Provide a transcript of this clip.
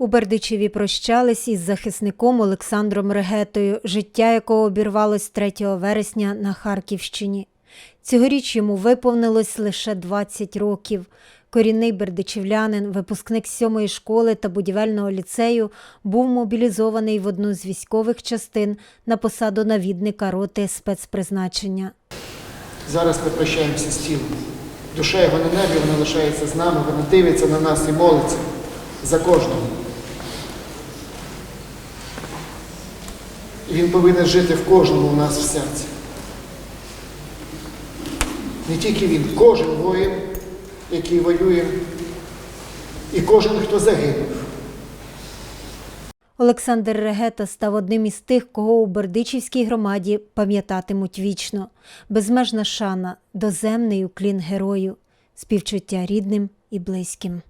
У Бердичеві прощались із захисником Олександром Регетою, життя якого обірвалось 3 вересня на Харківщині. Цьогоріч йому виповнилось лише 20 років. Корінний бердичівлянин, випускник сьомої школи та будівельного ліцею, був мобілізований в одну з військових частин на посаду навідника роти спецпризначення. Зараз ми прощаємося з тілом. Душа його на небі, вона лишається з нами, вона дивиться на нас і молиться за кожного. Він повинен жити в кожному у нас в серці. Не тільки він, кожен воїн, який воює, і кожен, хто загинув. Олександр Регета став одним із тих, кого у Бердичівській громаді пам'ятатимуть вічно. Безмежна шана, доземний уклін герою, співчуття рідним і близьким.